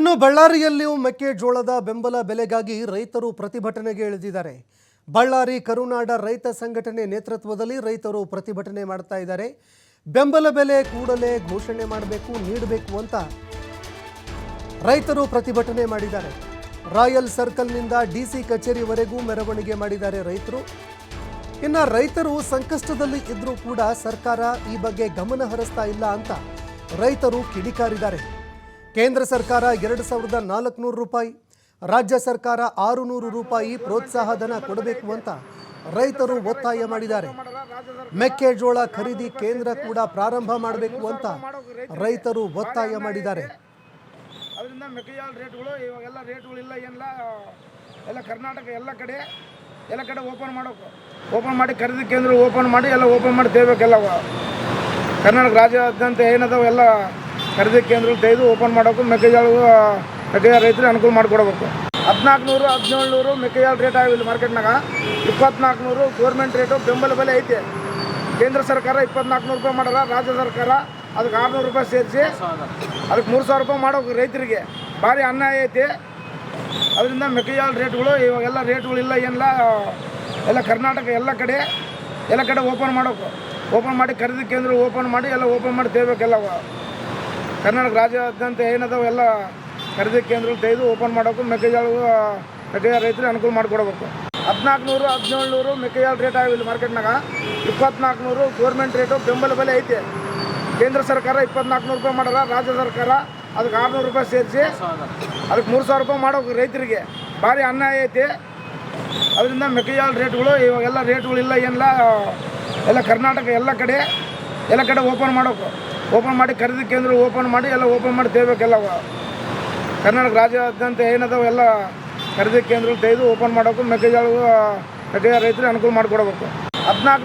ಇನ್ನು ಬಳ್ಳಾರಿಯಲ್ಲಿಯೂ ಮೆಕ್ಕೆಜೋಳದ ಬೆಂಬಲ ಬೆಲೆಗಾಗಿ ರೈತರು ಪ್ರತಿಭಟನೆಗೆ ಇಳಿದಿದ್ದಾರೆ. ಬಳ್ಳಾರಿ, ಕರುನಾಡ ರೈತ ಸಂಘಟನೆ ನೇತೃತ್ವದಲ್ಲಿ ರೈತರು ಪ್ರತಿಭಟನೆ ಮಾಡ್ತಾ ಇದ್ದಾರೆ. ಬೆಂಬಲ ಬೆಲೆ ಕೂಡಲೇ ಘೋಷಣೆ ಮಾಡಬೇಕು, ನೀಡಬೇಕು ಅಂತ ರೈತರು ಪ್ರತಿಭಟನೆ ಮಾಡಿದ್ದಾರೆ. ರಾಯಲ್ ಸರ್ಕಲ್ನಿಂದ ಡಿಸಿ ಕಚೇರಿವರೆಗೂ ಮೆರವಣಿಗೆ ಮಾಡಿದ್ದಾರೆ ರೈತರು. ಇನ್ನು ರೈತರು ಸಂಕಷ್ಟದಲ್ಲಿ ಇದ್ರೂ ಕೂಡ ಸರ್ಕಾರ ಈ ಬಗ್ಗೆ ಗಮನ ಹರಿಸ್ತಾ ಇಲ್ಲ ಅಂತ ರೈತರು ಕಿಡಿಕಾರಿದ್ದಾರೆ. ಕೇಂದ್ರ ಸರ್ಕಾರ ಎರಡು ಸಾವಿರದ ನಾಲ್ಕುನೂರು ರೂಪಾಯಿ, ರಾಜ್ಯ ಸರ್ಕಾರ ಆರು ನೂರು ರೂಪಾಯಿ ಪ್ರೋತ್ಸಾಹಧನ ಕೊಡಬೇಕು ಅಂತ ರೈತರು ಒತ್ತಾಯ ಮಾಡಿದ್ದಾರೆ. ಮೆಕ್ಕೆಜೋಳ ಖರೀದಿ ಕೇಂದ್ರ ಕೂಡ ಪ್ರಾರಂಭ ಮಾಡಬೇಕು ಅಂತ ರೈತರು ಒತ್ತಾಯ ಮಾಡಿದ್ದಾರೆ. ಅದರಿಂದ ಮೆಕ್ಕೆಜೋಳ ರೇಟ್ಗಳು, ಇವಾಗೆಲ್ಲ ರೇಟ್ಗಳು ಇಲ್ಲ ಏನಿಲ್ಲ. ಎಲ್ಲ ಕರ್ನಾಟಕ ಎಲ್ಲ ಕಡೆ ಎಲ್ಲ ಕಡೆ ಓಪನ್ ಮಾಡೋಕು ಓಪನ್ ಮಾಡಿ ಖರೀದಿ ಕೇಂದ್ರ ಓಪನ್ ಮಾಡಿ ಎಲ್ಲ ಓಪನ್ ಮಾಡಿ ತೇಬೇಕೆಲ್ಲ ಕರ್ನಾಟಕ ರಾಜ್ಯಾದ್ಯಂತ ಏನದಾವ ಎಲ್ಲ ಖರೀದಿ ಕೇಂದ್ರ ತೆಗೆದು ಓಪನ್ ಮಾಡೋಕು ಮೆಕ್ಕೆಜೋಳ ಮೆಕ್ಕೆಜೋಳ ರೈತರಿಗೆ ಅನುಕೂಲ ಮಾಡಿಕೊಡ್ಬೇಕು. ಹದಿನಾಲ್ಕು ನೂರು ಹದಿನೇಳು ನೂರು ಮೆಕ್ಕೆಜೋಳ ರೇಟ್ ಆಗಿಲ್ಲ ಮಾರ್ಕೆಟ್ನಾಗ. ಇಪ್ಪತ್ನಾಲ್ಕು ನೂರು ಗೌರ್ಮೆಂಟ್ ರೇಟು ಬೆಂಬಲ ಬೆಲೆ ಐತೆ. ಕೇಂದ್ರ ಸರ್ಕಾರ ಇಪ್ಪತ್ನಾಲ್ಕು ನೂರು ರೂಪಾಯಿ ಮಾಡಲ್ಲ, ರಾಜ್ಯ ಸರ್ಕಾರ ಅದಕ್ಕೆ ಆರುನೂರು ರೂಪಾಯಿ ಸೇರಿಸಿ ಅದಕ್ಕೆ ಮೂರು ಸಾವಿರ ರೂಪಾಯಿ ಮಾಡೋಕೆ ರೈತರಿಗೆ. ಭಾರಿ ಅನ್ಯಾಯ ಐತಿ. ಅದರಿಂದ ಮೆಕ್ಕೆಜೋಳ ರೇಟ್ಗಳು ಇವಾಗೆಲ್ಲ ರೇಟ್ಗಳಿಲ್ಲ ಏನಿಲ್ಲ, ಎಲ್ಲ ಕರ್ನಾಟಕ ಎಲ್ಲ ಕಡೆ ಎಲ್ಲ ಕಡೆ ಓಪನ್ ಮಾಡೋಕು ಓಪನ್ ಮಾಡಿ ಖರೀದಿ ಕೇಂದ್ರ ಓಪನ್ ಮಾಡಿ ಎಲ್ಲ ಓಪನ್ ಮಾಡಿ ತೇಬೇಕೆಲ್ಲ ಕರ್ನಾಟಕ ರಾಜ್ಯಾದ್ಯಂತ ಏನದಾವ ಎಲ್ಲ ಖರೀದಿ ಕೇಂದ್ರಗಳು ತೆಗೆದು ಓಪನ್ ಮಾಡೋಕ್ಕೂ ಮೆಕ್ಕೆಜೋಳ ಮೆಕ್ಕೆಜೋಳ ರೈತರಿಗೆ ಅನುಕೂಲ ಮಾಡಿಕೊಡ್ಬೇಕು. ಹದಿನಾಲ್ಕು ನೂರು ಹದಿನೇಳು ನೂರು ಮೆಕ್ಕೆಜೋಳ ರೇಟ್ ಆಗಿಲ್ಲ ಮಾರ್ಕೆಟ್ನಾಗ. ಇಪ್ಪತ್ನಾಲ್ಕು ನೂರು ಗೌರ್ಮೆಂಟ್ ರೇಟು ಬೆಂಬಲ ಬೆಲೆ ಐತೆ. ಕೇಂದ್ರ ಸರ್ಕಾರ ಇಪ್ಪತ್ನಾಲ್ಕು ನೂರು ರೂಪಾಯಿ ಮಾಡಲ್ಲ, ರಾಜ್ಯ ಸರ್ಕಾರ ಅದಕ್ಕೆ ಆರುನೂರು ರೂಪಾಯಿ ಸೇರಿಸಿ ಅದಕ್ಕೆ ಮೂರು ಸಾವಿರ ರೂಪಾಯಿ ಮಾಡೋಕೆ ರೈತರಿಗೆ. ಭಾರಿ ಅನ್ಯಾಯ ಐತಿ. ಅದರಿಂದ ಮೆಕ್ಕೆಜೋಳ ರೇಟ್ಗಳು ಇವಾಗೆಲ್ಲ ರೇಟ್ಗಳು ಇಲ್ಲ, ಏನಿಲ್ಲ. ಎಲ್ಲ ಕರ್ನಾಟಕ ಎಲ್ಲ ಕಡೆ ಎಲ್ಲ ಕಡೆ ಓಪನ್ ಮಾಡೋಕು ಓಪನ್ ಮಾಡಿ ಖರೀದಿ ಕೇಂದ್ರ ಓಪನ್ ಮಾಡಿ ಎಲ್ಲ ಓಪನ್ ಮಾಡಿ ತೆಗಿಬೇಕೆಲ್ಲ ಕರ್ನಾಟಕ ರಾಜ್ಯಾದ್ಯಂತ ಏನದಾವ ಎಲ್ಲ ಖರೀದಿ ಕೇಂದ್ರ ತೆಗೆದು ಓಪನ್ ಮಾಡೋಕ್ಕೂ ಮೆಕ್ಕೆಜೋಳ ಮೆಕ್ಕೆಜೋಳ ರೈತರಿಗೆ ಅನುಕೂಲ ಮಾಡಿಕೊಡ್ಬೇಕು. ಹದಿನಾಲ್ಕು